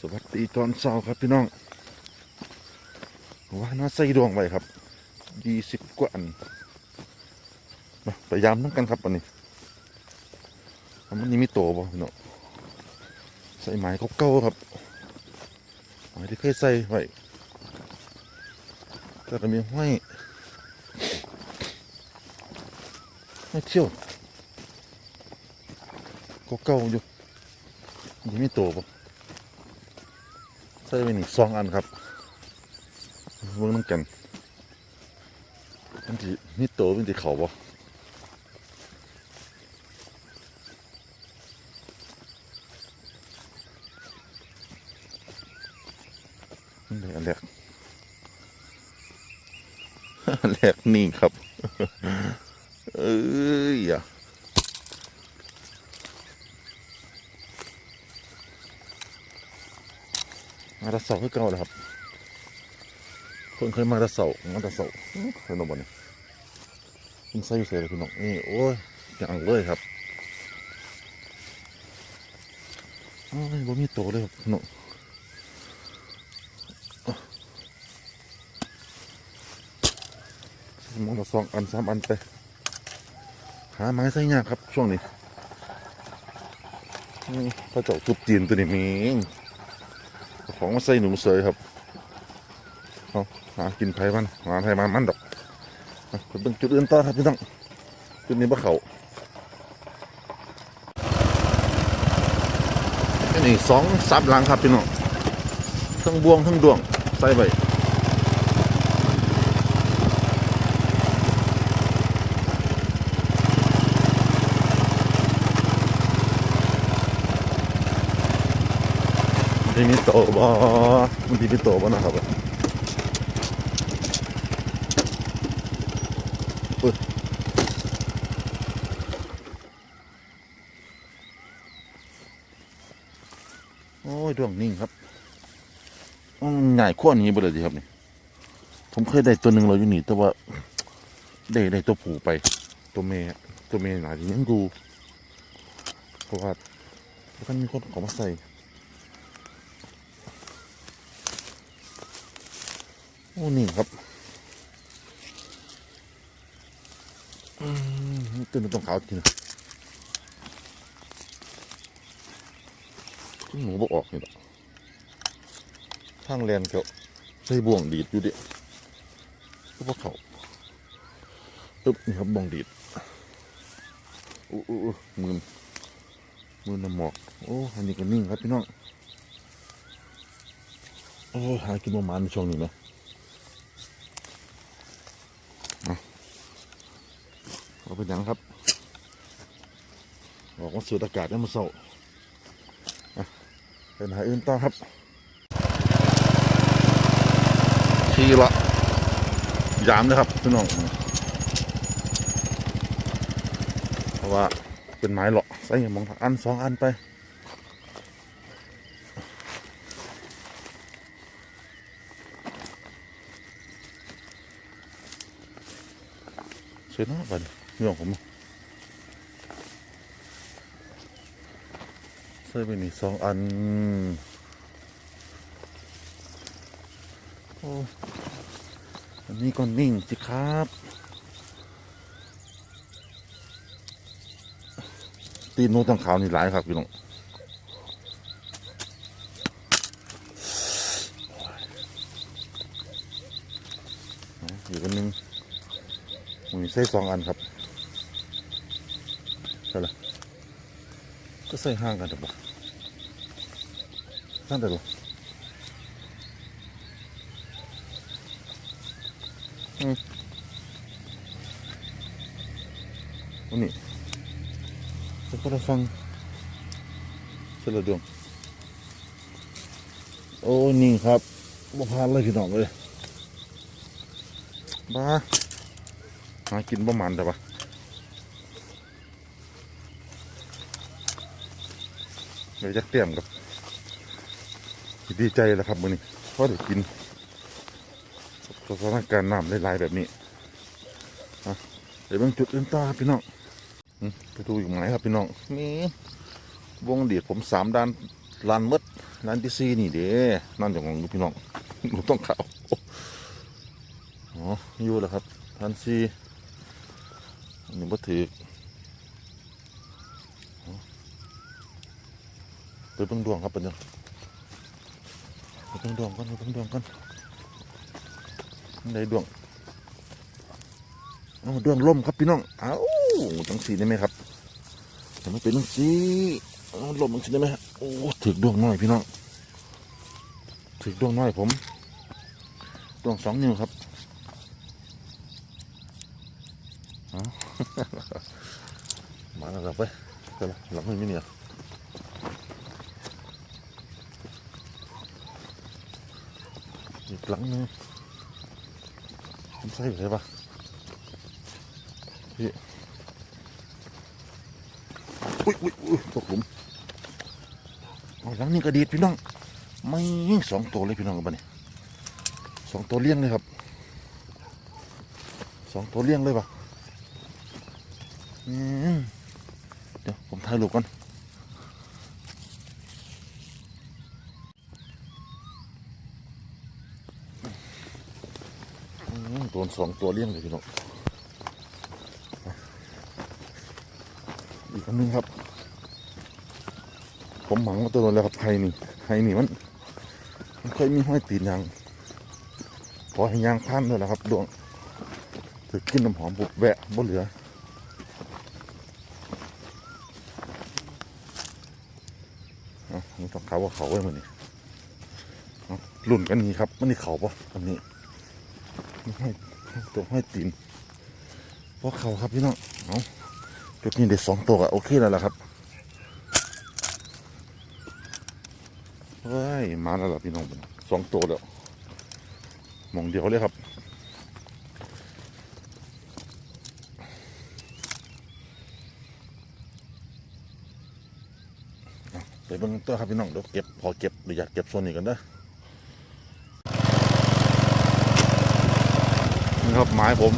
สวัสดีตอนเช้าครับพี่น้องว่าน่าใส่ดวงไว้ครับยี่สิบกว่าอันมาพยายามทั้งกันครับวันนี้อันนี้มีโตบ่พี่น้อใส่ไม้เก่าๆครับไม้ที่เคยใส่ไว้แต่ก็มีห้อยห้อยเที่ยวเก่าๆอยู่ยังมีโตบ่ ใส่ไปนี่สองอันครับเบิ่งน้ำกันมันสิมีโตมันสิเขาบ่นี่เลยอันแรกอันแรกนี่ครับ เอ้ยอะ มาตะเสาคือเก่าแล้วครับ คนเคยมาตะเสามาตะเสาเคยนบ่เนี่ยคุณใส่อยู่เสียเลยคุณน้องนี่โอ้ยอย่างเลยครับโอ้ยบ่มีโตเลยครับคุณน้องมองละสองอันสามอันไปหาไม้ใส่ยากครับช่วงนี้นี่พระเจ้าทุบจีนตัวนี้มีง ของมาใส่หนูเสยครับเอาหากินไผ่มันหาไผ่มันมันดอกเป็นจุดอื่นต่อครับพี่น้องจุดนี้บ่เขาอันนี้สองซับหลังครับพี่น้องทั้งบวงทั้งดวงใส่ไป มันมีโตบ่มันมีโตบ่นะครับอุ๊ยโอ้ยดวงนิ่งครับอืมใหญ่ขั้วนี้บ่เลยดีครับนี่ผมเคยได้ตัวหนึ่งเราอยู่นี่แต่ว่าได้ได้ตัวผูไป ตัวเมย์ตัวเมย์หนาจะยังดูเพราะว่าท่านมีคนเขอมาใส่ โอ้นี่ครับอืมตื่นตรงขาวจริงหนูบอกออกนี่แหละทางแลนเขาใส่บ่วงดีดอยู่ดิก็พวกเขาตึ๊บนี่ครับบ่วงดีดอู้อู้อู้มือมือน้ำหมอกโอ้อันนี้ก็นิ่งครับพี่น้องโอ้หากินประมาณในช่วงนี้นะ เป็นหยังครับ ออกมาสูดอากาศแล้มาเศร้าอ่เป็นหาอื่นต่อครับ ทีละยามนะครับพี่น้องเพราะว่าเป็นไม้หรอกใส่มองอันสองอันไปเสร็จแล้วบัดนี้ ของผมใส่ไปนี่สองอัน โอ้อันนี้ก็นิ่งสิครับตีนโน้ตทางขาวนี่หลายครับพี่น้องอยู่กันหนึ่งมีไส้สองอันครับ ใช่ละก็ใส่ห่างกันแต่บ่ห่างแต่บ่อืมอันนี้จะก็ได้ฟังเสร็จแล้วดวงโอ้นี่ครับบ่พาดเลยพี่น้องเลยบ้าหากินประมาณแต่ปะ ยวจะเตรียมกับดีใจแล้วครับมื้อนี้เพราะได้กินสถานการณ์น้ำหลายๆแบบนี้อะเดี๋ยวเบิ่งจุดอื่นต่อพี่น้องไปดูอยู่ไหนครับพี่น้องนี่วงเดียดผมสามด้านลานมดลานที่ซีนี่เด้นั่นอย่างของพี่น้องหนูต้องเขาอ๋ออยู่แล้วครับลานซีอันนี้บ่ถือ ไปเบิ่งดวงครับเป็นยังไปเบิ่งดวงกันไปเบิ่งดวงกันได้ดวงเอาดวงล่มครับพี่น้องเอ้าจังสีได้ไหมครับแต่ไม่เป็นจังสีเอาล่มจังสีได้ไหมฮะโอ้ถือดวงน้อยพี่น้องถือดวงน้อยผมดวงสองนิ้วครับเอา มาแล้วครับไปไปละหลังไม่มีเนี่ยอีกหลังหนึง ใส่ไปเลยปะพี่อุ้ยอุ้ยอุ้ยตกหลุมเอาหลังนี้กระดีดพี่น้อง ไม่สองตัวเลยพี่น้องกันบ้านี่สองตัวเลี้ยงเลยครับสองตัวเลี้ยงเลยปะอืมเดี๋ยวผมถ่ายรูปก่อน วสองตัวเลี้ยงเลยพี่น้องอีกอันหนึงครับ ผมหมังมาตัวนึงแล้วครับไฮนี่ไฮนี่มันมันเคยมีห้อยตีนยางพอให้ยางพันด้วยแหละครับดวงถือกินน้ำหอมบุบแวะบ่เหลือเอนี่ต้องเขาว่าเขาไว้มันนี่เอารุ่นกันนี้ครับมันนี่เขาปะอันนี้มันห้ ตัวห้อยตีนเพราะเขาครับพี่น้องเอาจุดนี้ได้สองตัวอะโอเคแล้วล่ะครับเฮ้ยมาแล้วล่ะพี่น้องสองตัวแล้วมองเดียวเลยครับไปเบิ่งตัวครับพี่น้องเดี๋ยวเก็บพอเก็บหรืออยากเก็บโซนนี้กันเด้ นี่ครับไม้ผม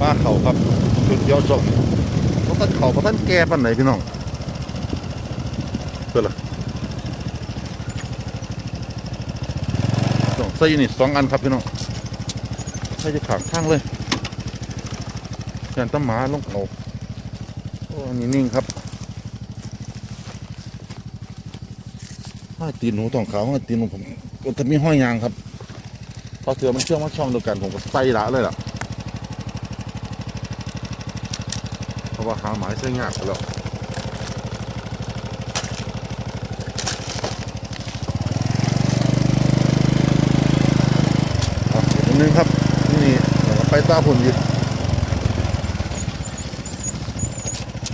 ป้าเขาครับจุดเดียวจบเพราะท่านเขาเพราะท่านแก่ปันไหนพี่น้องเพื่ออะสองใส่ยูนี่สองอันครับพี่น้องใส่จะขางข้างเลยยันตะหมาลงเอาโอ้อันนี้นิ่งครับห้อยตีนหนูต้องขาวห้อยตีนหนูผมก็จะมีห้อยยางครับ พอเสือมันเชื่อมว่าช่องเดียวกันผมก็ใส่ละเลยล่ะเพราะว่าหาหมายใส่ยากแล้วอะอีกอันหนึงครับ นี่ไปตาผลอยู่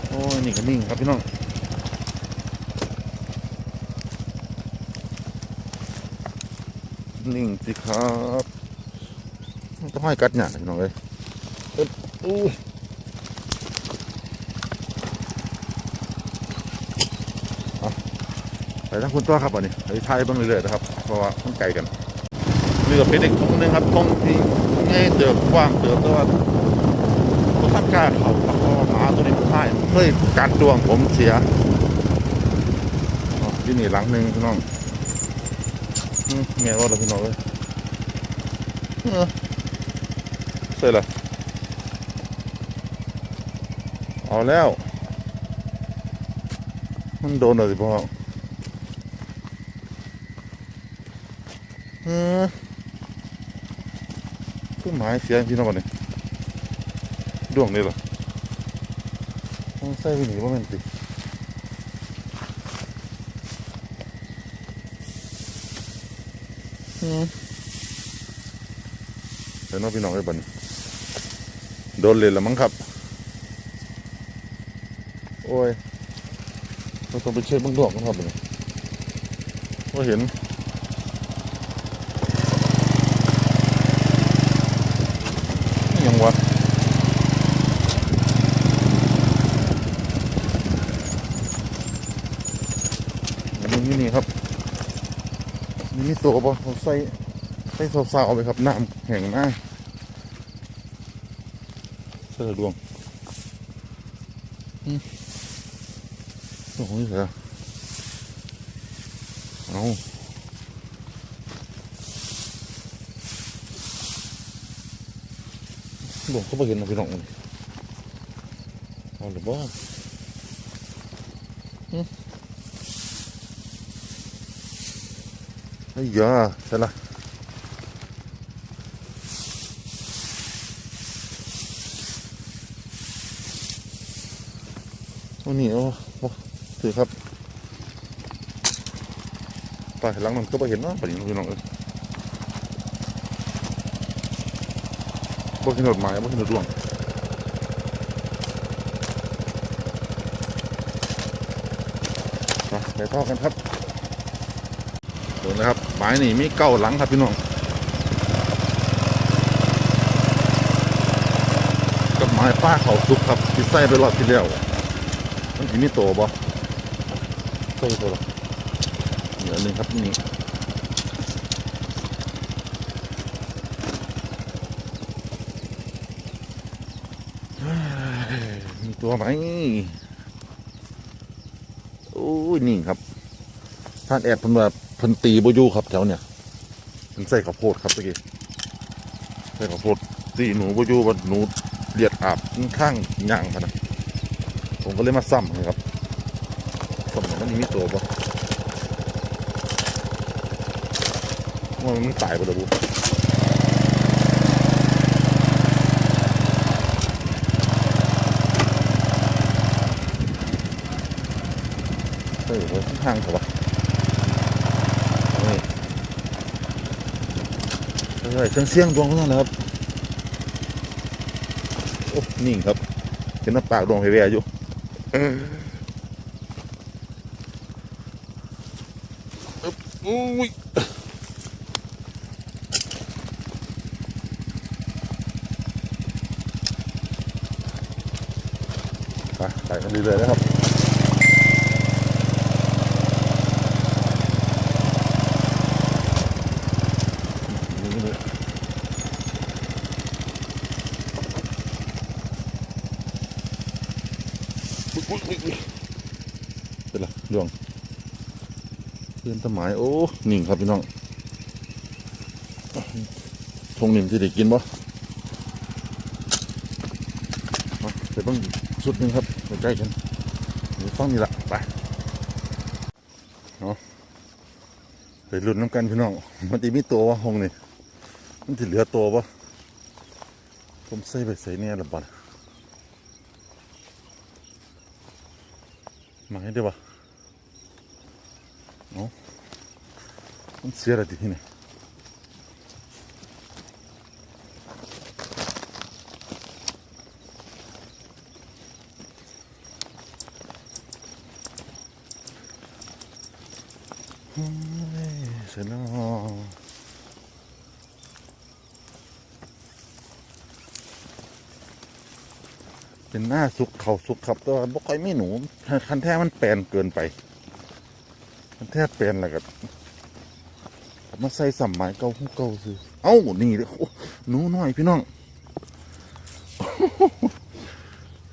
โอ้ยนี่ก็นิ่งครับพี่น้อง นิ่งสิครับต้องให้กัดหยาดพี่น้องเลยอู้ไปทั้งคุณตัวครับวันนี้ไปทายบ้างเรื่อยๆนะครับ เพราะว่าต้องไกลกันเรือเป็นอีกตรงนึงครับตรงที่ง่ายเติบกว้างเติบแต่ว่าก็ท่านกล้าเขาเพราะว่าหมาตัวนี้มันพ่ายเคยกัดดวงผมเสียอ๋อที่นี่หลังหนึ่งน้อง แม่ว่าเราพี่น้องเลยเออเสร็จละเอาแล้ว มันโดนอะไรพ่อเออคือหมายเสียพี่น้องก่อนนี่ดวงนี่เหรอต้องใส่ไปหนีว่ามันติอื เดี๋ยวน้องพี่น้องไอ้บันโดนเลยละมั้งครับ โอ้ยเราต้องไปเช็ดบ้างดวงกันครับเนี่ยก็เห็นยังวะอันนี้นี่นี่ครับ นี่มีตัวปะเขาใส่ใส่สาวๆไปครับน้ำแห้งหน้าเสื้อดวงอืมตัวของนี่เหรอเอาหลวงเขาไปเห็นนะพี่น้องมันเอาหรือบ่หึไอ้ยาใช่ละโอ้นี่โอ้โอ้ถือครับไปหลังมันก็ไปเห็นเนาะไปอย่างพี่น้องเอ้ยบ่เห็นดอกไม้บ่เห็นดอกดวงไปไปพ่อกันครับ ดี๋ยวนะครับไม้นี่มีเก้าหลังครับพี่น้องกับไม้ป้าเขาสุกครับที่ใส่ไปรอบที่แล้วมันสิมีโตบ่ใส่ตัวละเหนือหนึ่งครับนี่เฮ้ยมีตัวไหมโอ้ยนี่ครับท่านแอบเพันแบบ พันตีบอยูครับแถวเนี่ยมันใส่ข้าวโพดครับตะกี้ใส่ข้าวโพดตีหนูบอยูว่าหนูเลียดอาบข้างย่างพนะผมก็เลยมาซ้ำให้ครับซ้ำให้มันมีตัวปะว่ามันตายไปแล้วบุเฮ้ยว่าห่างเถอะวะเฮ้ย เฮ้ยเสียงเสียงดวงเท่านั้นะครับโอ้นิ่งครับเห็นหน้าปากดวงแว่ๆอยู่อุ้ยไปไปกันเรื่อยๆนะครับ นี่อุ๊ยอุ๊ยอุ๊ยอุ๊ย เป็นไรดวงเพื่อนต้นไม้โอ้หนิ่งครับพี่น้องทงหนึ่งที่ได้กินบ่ไปเบ้างสุดนึ่งครับใกล้ๆกันเดี๋ยวฟังนี่ละไปเนาะไปลุ้นน้ำกันพี่น้อง มันจะมีตัววะห้องนี่มันจะเหลือตัวปะผมใส่ไปใส่เนี่ยละบัด มาให้ได้ปะเนาะมันเสียอะไรที่นี่เฮ้ยเสร็จแล้ว เป็นหน้าสุกเขาสุกครับต่ว่าบ่ค่อยมีหนูคันแท้มันแปลนเกินไป คันแท้แปลนแล้วก็มาใส่สัมหมายเก่าหูเก่าซื้อเอ้านี่เลยหนูน้อยพี่น้อง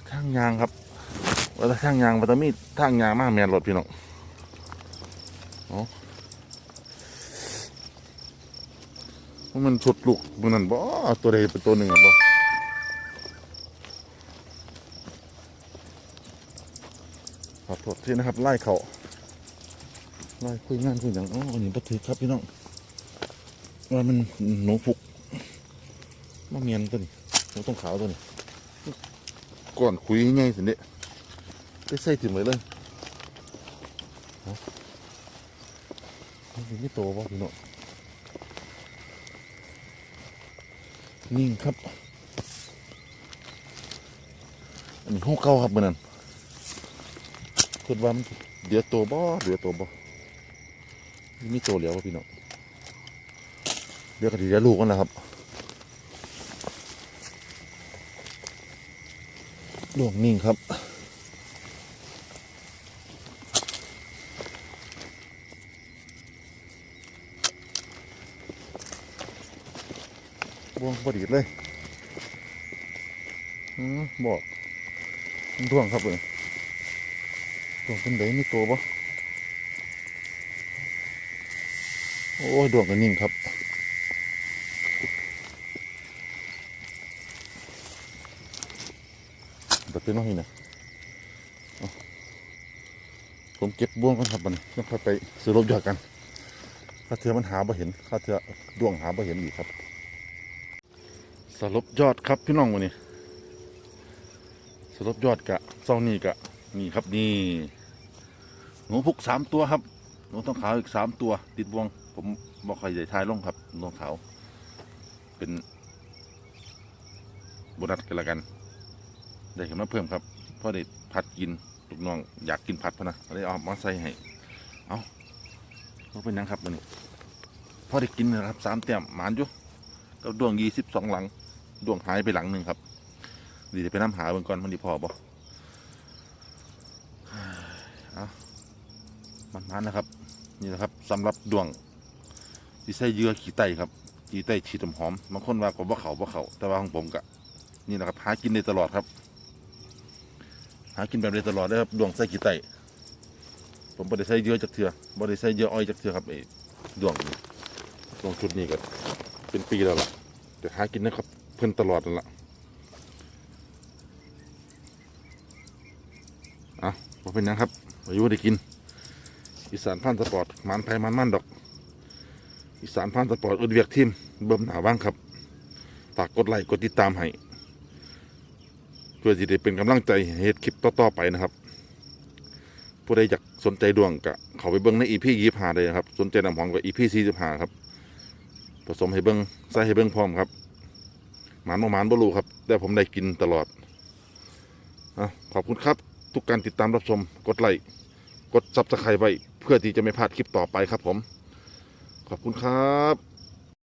ข้างยางครับว่าแต่ข้างยางมันจะมีทางยางมากแมนรถพี่น้องว่ามันชุดลูกมันนั่นบ่ตัวใดเป็นตัวหนึ่งอะบ่ ขอโทษที่นะครับไล่เขาไล่คุยงานคุยอย่างอ๋ออันนี้ปถือครับพี่น้องว่ามันหนูฟุกมาเมียนตัวนี้หนูต้องขาวตัวนี้ก่อนคุยง่ายสิเนี่ยไปใส่ถึงเลยเลยเอามันไม่โตบ่พี่น้องนิ่งครับ อันนี้ห้องเก่าครับมือนั้น คิดว่ามันเดี๋ยวโตบ่เดี๋ยวโตบ่มีโตแล้ววะพี่น้องเดี๋ยวก็ดีเดี๋ยวลูกกันแหละครับดวงนิ่งครับบวงบดีเลยอืมบอกท่วงครับเลย ท่วงเป็นไดมีตัวปะโอ้ยดวงกันนิ่งครับตัดเป็นน้อยนะเอาผมเก็บบ่วงกันครับมันต้องค่อยไปซื้อรถยอดกันข้าเทือมันหาบ่เห็นข้าเทือดวงหาบ่เห็นอีกครับ สรุปยอดครับพี่น้องวันนี้สรุปยอดกะเจ้านี่กะ นี่ครับนี่หนูพุกสามตัวครับหนูต้องขาวอีกสามตัว ติดบ่วง ผมบอกใครใหญ่ทายลงครับหนูต้องขาว เป็นโบนัสกันละกัน ได้ขึ้นมาเพิ่มครับเพราะได้ผัดกินลูกน้องอยากกินผัดพะนะเลยเอามาใส่ให้เอาเขาเป็นยังครับมันพอได้กินนะครับสามเต็มหมานอยู่กับดวงยี่สิบสองหลังดวงหายไปหลังหนึ่งครับดีจะไปน้ำหาเบิ่งก่อนมันดีพอบ่เอา มันมันนะครับ นี่นะครับสำหรับดวงที่ใส่เยื่อขี้ไตครับขี้ไตฉีดหอมบางคนว่าก็บ่เขาบ่เขาแต่ว่าของผมกะนี่นะครับหากินได้ตลอดครับ หากินแบบได้ตลอดเลยครับดวงไส้ขี้ไตผมบ่ได้ใส่เยอะจากเถื่อบ่ได้ใส่เยอะอ้อยจากเถื่อครับไอ้ดวงดวงชุดนี้ก็เป็นปีแล้วล่ะแต่หากินนะครับเพิ่นตลอดนั่นแหล่ะเอาบ่เป็นหยังครับอายุได้กิน อีสานพันสปอร์ตมันไทยมันมันดอก อีสานพันสปอร์ตอุดเวียกทีมเบิ่มหนาบ้างครับฝากกดไลค์กดติดตามให้เพื่อที่จะเป็นกำลังใจให้เฮ็ดคลิปต่อๆไปนะครับ ผู้ใดอยากสนใจดวงกะเขาไปเบิ้งในอีพียี่ห้าเลยนะครับ สนใจนำหองกับอีพีสี่สิบห้าครับ ผสมให้เบิ้งใส่ให้เบิ้งพร้อมครับหมานบ่หมานบ่รูครับ แต่ผมได้กินตลอดอะขอบคุณครับ ทุกการติดตามรับชม กดไลค์กดซับสไครต์ไว้ เพื่อที่จะไม่พลาดคลิปต่อไปครับผม ขอบคุณครับ